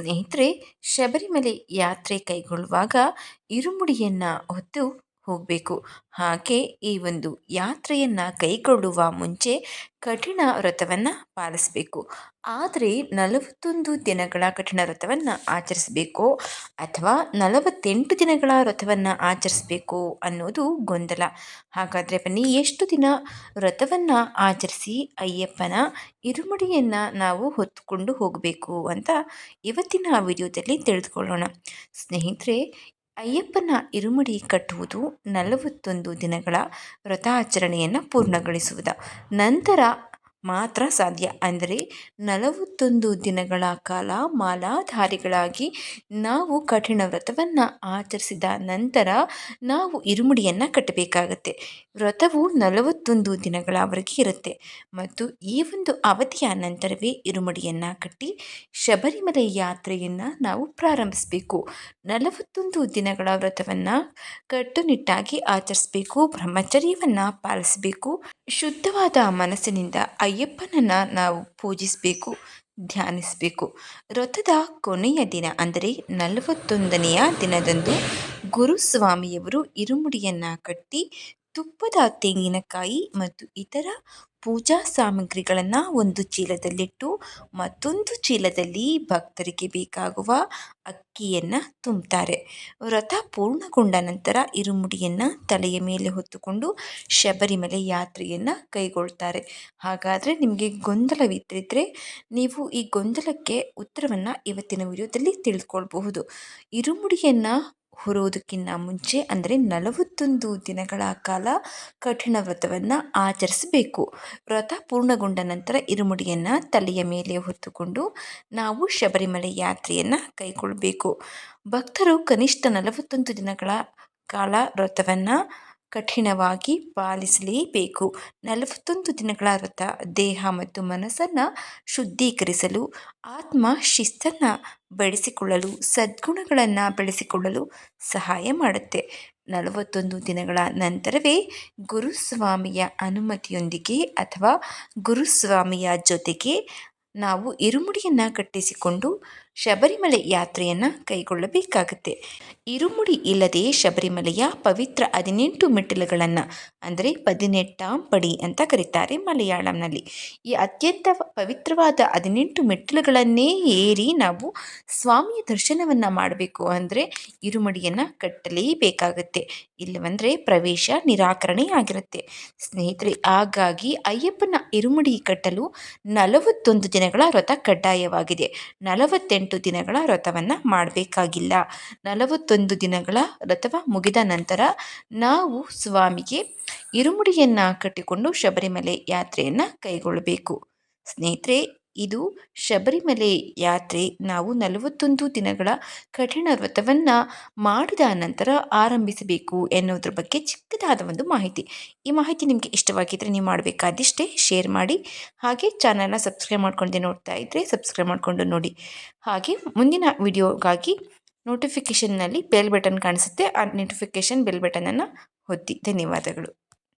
ಸ್ನೇಹಿತರೆ ಶಬರಿಮಲೆ ಯಾತ್ರೆ ಕೈಗೊಳ್ಳುವಾಗ ಇರುಮುಡಿಯನ್ನು ಹೊತ್ತು ಹೋಗಬೇಕು. ಹಾಗೆ ಈ ಒಂದು ಯಾತ್ರೆಯನ್ನು ಕೈಗೊಳ್ಳುವ ಮುಂಚೆ ಕಠಿಣ ವ್ರತವನ್ನು ಪಾಲಿಸಬೇಕು. ಆದರೆ ನಲವತ್ತೊಂದು ದಿನಗಳ ಕಠಿಣ ವ್ರತವನ್ನು ಆಚರಿಸಬೇಕು ಅಥವಾ ನಲವತ್ತೆಂಟು ದಿನಗಳ ವ್ರತವನ್ನು ಆಚರಿಸಬೇಕು ಅನ್ನೋದು ಗೊಂದಲ. ಹಾಗಾದರೆ ಬನ್ನಿ, ಎಷ್ಟು ದಿನ ವ್ರತವನ್ನು ಆಚರಿಸಿ ಅಯ್ಯಪ್ಪನ ಇರುಮುಡಿಯನ್ನು ನಾವು ಹೊತ್ತುಕೊಂಡು ಹೋಗಬೇಕು ಅಂತ ಇವತ್ತಿನ ವಿಡಿಯೋದಲ್ಲಿ ತಿಳಿದುಕೊಳ್ಳೋಣ. ಸ್ನೇಹಿತರೆ ಅಯ್ಯಪ್ಪನ ಇರುಮುಡಿ ಕಟ್ಟುವುದು ನಲವತ್ತೊಂದು ದಿನಗಳ ವ್ರತಾಚರಣೆಯನ್ನು ಪೂರ್ಣಗೊಳಿಸುವುದು. ನಂತರ ಮಾತ್ರ ಸಾಧ್ಯ. ಅಂದರೆ ನಲವತ್ತೊಂದು ದಿನಗಳ ಕಾಲ ಮಾಲಾಧಾರಿಗಳಾಗಿ ನಾವು ಕಠಿಣ ವ್ರತವನ್ನು ಆಚರಿಸಿದ ನಂತರ ನಾವು ಇರುಮುಡಿಯನ್ನು ಕಟ್ಟಬೇಕಾಗತ್ತೆ. ವ್ರತವು ನಲವತ್ತೊಂದು ದಿನಗಳವರೆಗೆ ಇರುತ್ತೆ. ಮತ್ತು ಈ ಒಂದು ಅವಧಿಯ ನಂತರವೇ ಇರುಮುಡಿಯನ್ನು ಕಟ್ಟಿ ಶಬರಿಮಲೆ ಯಾತ್ರೆಯನ್ನು ನಾವು ಪ್ರಾರಂಭಿಸಬೇಕು. ನಲವತ್ತೊಂದು ದಿನಗಳ ವ್ರತವನ್ನು ಕಟ್ಟುನಿಟ್ಟಾಗಿ ಆಚರಿಸಬೇಕು, ಬ್ರಹ್ಮಚರ್ಯವನ್ನು ಪಾಲಿಸಬೇಕು. ಶುದ್ಧವಾದ ಮನಸ್ಸಿನಿಂದ ಅಯ್ಯಪ್ಪನನ್ನು ನಾವು ಪೂಜಿಸಬೇಕು ಧ್ಯಾನಿಸಬೇಕು. ವ್ರತದ ಕೊನೆಯ ದಿನ ಅಂದರೆ ನಲವತ್ತೊಂದನೆಯ ದಿನದಂದು ಗುರುಸ್ವಾಮಿಯವರು ಇರುಮುಡಿಯನ್ನು ಕಟ್ಟಿ ತುಪ್ಪದ ತೆಂಗಿನಕಾಯಿ ಮತ್ತು ಇತರ ಪೂಜಾ ಸಾಮಗ್ರಿಗಳನ್ನು ಒಂದು ಚೀಲದಲ್ಲಿಟ್ಟು ಮತ್ತೊಂದು ಚೀಲದಲ್ಲಿ ಭಕ್ತರಿಗೆ ಬೇಕಾಗುವ ಅಕ್ಕಿಯನ್ನು ತುಂಬುತ್ತಾರೆ ವ್ರತ ಪೂರ್ಣಗೊಂಡ ನಂತರ ಇರುಮುಡಿಯನ್ನು ತಲೆಯ ಮೇಲೆ ಹೊತ್ತುಕೊಂಡು ಶಬರಿಮಲೆ ಯಾತ್ರೆಯನ್ನು ಕೈಗೊಳ್ತಾರೆ. ಹಾಗಾದರೆ ನಿಮಗೆ ಗೊಂದಲವಿದ್ದಿದ್ದರೆ ನೀವು ಈ ಗೊಂದಲಕ್ಕೆ ಉತ್ತರವನ್ನು ಇವತ್ತಿನ ವಿಡಿಯೋದಲ್ಲಿ ತಿಳಿದುಕೊಳ್ಬಹುದು ಇರುಮುಡಿಯನ್ನು ಹೊರುವುದಕ್ಕಿಂತ ಮುಂಚೆ, ಅಂದರೆ ನಲವತ್ತೊಂದು ದಿನಗಳ ಕಾಲ ಕಠಿಣ ವ್ರತವನ್ನು ಆಚರಿಸಬೇಕು. ವ್ರತ ಪೂರ್ಣಗೊಂಡ ನಂತರ ಇರುಮುಡಿಯನ್ನು ತಲೆಯ ಮೇಲೆ ಹೊತ್ತುಕೊಂಡು ನಾವು ಶಬರಿಮಲೆ ಯಾತ್ರೆಯನ್ನು ಕೈಗೊಳ್ಳಬೇಕು ಭಕ್ತರು ಕನಿಷ್ಠ ನಲವತ್ತೊಂದು ದಿನಗಳ ಕಾಲ ವ್ರತವನ್ನು ಕಠಿಣವಾಗಿ ಪಾಲಿಸಲೇಬೇಕು. ನಲವತ್ತೊಂದು ದಿನಗಳ ವ್ರತ, ದೇಹ ಮತ್ತು ಮನಸ್ಸನ್ನು ಶುದ್ಧೀಕರಿಸಲು, ಆತ್ಮ ಶಿಸ್ತನ್ನು ಬೆಳೆಸಿಕೊಳ್ಳಲು, ಸದ್ಗುಣಗಳನ್ನು ಬೆಳೆಸಿಕೊಳ್ಳಲು ಸಹಾಯ ಮಾಡುತ್ತೆ. ನಲವತ್ತೊಂದು ದಿನಗಳ ನಂತರವೇ ಗುರುಸ್ವಾಮಿಯ ಅನುಮತಿಯೊಂದಿಗೆ ಅಥವಾ ಗುರುಸ್ವಾಮಿಯ ಜೊತೆಗೆ ನಾವು ಇರುಮುಡಿಯನ್ನು ಕಟ್ಟಿಸಿಕೊಂಡು ಶಬರಿಮಲೆ ಯಾತ್ರೆಯನ್ನು ಕೈಗೊಳ್ಳಬೇಕಾಗುತ್ತೆ. ಇರುಮುಡಿ ಇಲ್ಲದೆ ಶಬರಿಮಲೆಯ ಪವಿತ್ರ ಹದಿನೆಂಟು ಮೆಟ್ಟಿಲುಗಳನ್ನು, ಅಂದರೆ ಪಡಿ ಅಂತ ಕರೀತಾರೆ ಮಲಯಾಳಂನಲ್ಲಿ. ಈ ಅತ್ಯಂತ ಪವಿತ್ರವಾದ ಹದಿನೆಂಟು ಮೆಟ್ಟಿಲುಗಳನ್ನೇ ಏರಿ ನಾವು ಸ್ವಾಮಿಯ ದರ್ಶನವನ್ನು ಮಾಡಬೇಕು ಅಂದರೆ ಇರುಮುಡಿಯನ್ನು ಕಟ್ಟಲೇಬೇಕಾಗುತ್ತೆ. ಇಲ್ಲವಂದರೆ ಪ್ರವೇಶ ನಿರಾಕರಣೆ ಆಗಿರುತ್ತೆ. ಸ್ನೇಹಿತರೆ, ಹಾಗಾಗಿ ಅಯ್ಯಪ್ಪನ ಇರುಮುಡಿ ಕಟ್ಟಲು ನಲವತ್ತೊಂದು ದಿನಗಳ ವ್ರತ ಕಡ್ಡಾಯವಾಗಿದೆ. ನಲವತ್ತೆಂಟು ದಿನಗಳ ವ್ರತವನ್ನು ಮಾಡಬೇಕಾಗಿಲ್ಲ. ನಲವತ್ತೊಂದು ದಿನಗಳ ವ್ರತವ ಮುಗಿದ ನಂತರ ನಾವು ಸ್ವಾಮಿಗೆ ಇರುಮುಡಿಯನ್ನು ಕಟ್ಟಿಕೊಂಡು ಶಬರಿಮಲೆ ಯಾತ್ರೆಯನ್ನು ಕೈಗೊಳ್ಳಬೇಕು. ಸ್ನೇಹಿತರೆ ಇದು ಶಬರಿಮಲೆ ಯಾತ್ರೆ ನಾವು ನಲವತ್ತೊಂದು ದಿನಗಳ ಕಠಿಣ ವ್ರತವನ್ನು ಮಾಡಿದ ನಂತರ ಆರಂಭಿಸಬೇಕು ಎನ್ನುವುದ್ರ ಬಗ್ಗೆ ಚಿಕ್ಕದಾದ ಒಂದು ಮಾಹಿತಿ. ಈ ಮಾಹಿತಿ ನಿಮಗೆ ಇಷ್ಟವಾಗಿದ್ದರೆ ನೀವು ಮಾಡಬೇಕಾದಿಷ್ಟೇ ಶೇರ್ ಮಾಡಿ. ಹಾಗೆ ಚಾನಲ್ನ ಸಬ್ಸ್ಕ್ರೈಬ್ ಮಾಡ್ಕೊಂಡೆ ನೋಡ್ತಾ ಇದ್ದರೆ ಸಬ್ಸ್ಕ್ರೈಬ್ ಮಾಡಿಕೊಂಡು ನೋಡಿ. ಹಾಗೆ ಮುಂದಿನ ವಿಡಿಯೋಗಾಗಿ ನೋಟಿಫಿಕೇಷನ್ನಲ್ಲಿ ಬೆಲ್ ಬಟನ್ ಕಾಣಿಸುತ್ತೆ. ಆ ನೋಟಿಫಿಕೇಷನ್ ಬೆಲ್ ಬಟನನ್ನು ಒತ್ತಿ. ಧನ್ಯವಾದಗಳು.